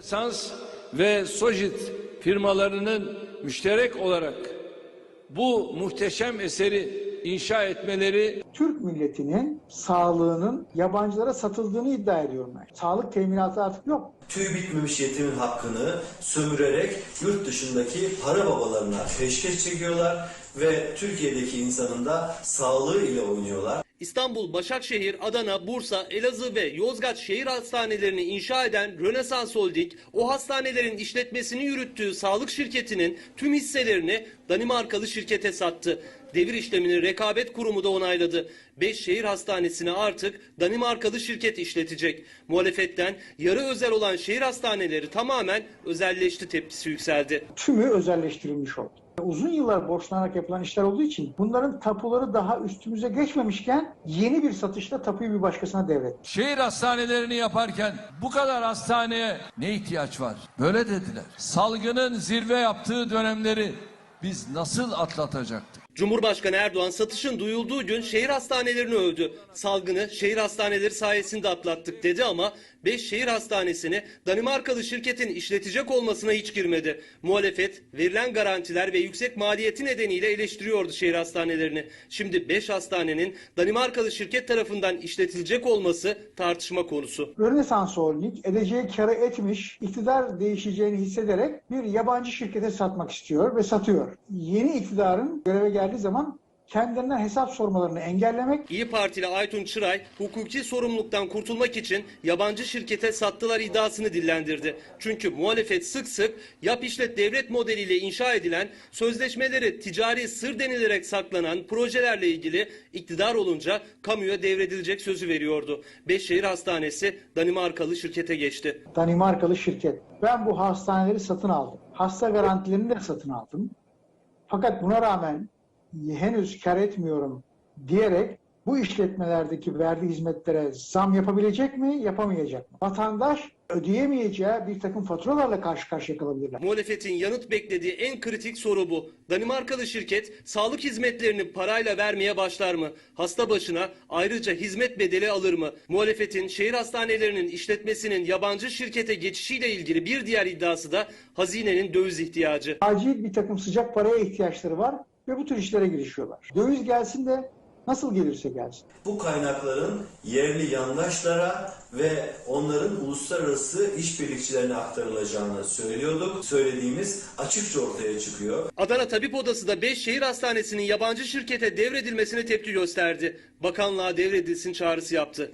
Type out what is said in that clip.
Sans ve Sojit firmalarının müşterek olarak bu muhteşem eseri inşa etmeleri Türk milletinin sağlığının yabancılara satıldığını iddia ediyorum ben. Sağlık teminatı artık yok. Tüy bitmemiş yetimin hakkını sömürerek yurt dışındaki para babalarına peşkeş çekiyorlar ve Türkiye'deki insanın da sağlığı ile oynuyorlar. İstanbul, Başakşehir, Adana, Bursa, Elazığ ve Yozgat şehir hastanelerini inşa eden Rönesans Holding, o hastanelerin işletmesini yürüttüğü sağlık şirketinin tüm hisselerini Danimarkalı şirkete sattı. Devir işlemini rekabet kurumu da onayladı. 5 şehir hastanesini artık Danimarkalı şirket işletecek. Muhalefetten yarı özel olan şehir hastaneleri tamamen özelleşti tepkisi yükseldi. Tümü özelleştirilmiş oldu. Uzun yıllar borçlanarak yapılan işler olduğu için bunların tapuları daha üstümüze geçmemişken yeni bir satışla tapuyu bir başkasına devretti. Şehir hastanelerini yaparken bu kadar hastaneye ne ihtiyaç var? Böyle dediler. Salgının zirve yaptığı dönemleri biz nasıl atlatacaktık? Cumhurbaşkanı Erdoğan satışın duyulduğu gün şehir hastanelerini övdü. Salgını şehir hastaneleri sayesinde atlattık dedi ama 5 şehir hastanesini Danimarkalı şirketin işletecek olmasına hiç girmedi. Muhalefet verilen garantiler ve yüksek maliyeti nedeniyle eleştiriyordu şehir hastanelerini. Şimdi 5 hastanenin Danimarkalı şirket tarafından işletilecek olması tartışma konusu. Rönesans Holding edeceği karı etmiş, iktidar değişeceğini hissederek bir yabancı şirkete satmak istiyor ve satıyor. Yeni iktidarın göreve geldiği zaman kendilerinden hesap sormalarını engellemek İyi Partili Aytun Çıray hukuki sorumluluktan kurtulmak için yabancı şirkete sattılar iddiasını dillendirdi. Çünkü muhalefet sık sık yap işlet devlet modeliyle inşa edilen sözleşmeleri ticari sır denilerek saklanan projelerle ilgili iktidar olunca kamuya devredilecek sözü veriyordu. Beşşehir Hastanesi Danimarkalı şirkete geçti. Danimarkalı şirket. Ben bu hastaneleri satın aldım. Hasta garantilerini de satın aldım. Fakat buna rağmen henüz kar etmiyorum diyerek bu işletmelerdeki verdiği hizmetlere zam yapabilecek mi, yapamayacak mı? Vatandaş ödeyemeyeceği bir takım faturalarla karşı karşıya kalabilirler. Muhalefetin yanıt beklediği en kritik soru bu. Danimarkalı şirket sağlık hizmetlerini parayla vermeye başlar mı? Hasta başına ayrıca hizmet bedeli alır mı? Muhalefetin şehir hastanelerinin işletmesinin yabancı şirkete geçişiyle ilgili bir diğer iddiası da hazinenin döviz ihtiyacı. Acil bir takım sıcak paraya ihtiyaçları var ve bu tür işlere girişiyorlar. Döviz gelsin de nasıl gelirse gelsin. Bu kaynakların yerli yandaşlara ve onların uluslararası işbirlikçilerine aktarılacağını söylüyorduk. Söylediğimiz açıkça ortaya çıkıyor. Adana Tabip Odası da 5 şehir hastanesinin yabancı şirkete devredilmesine tepki gösterdi. Bakanlığa devredilsin çağrısı yaptı.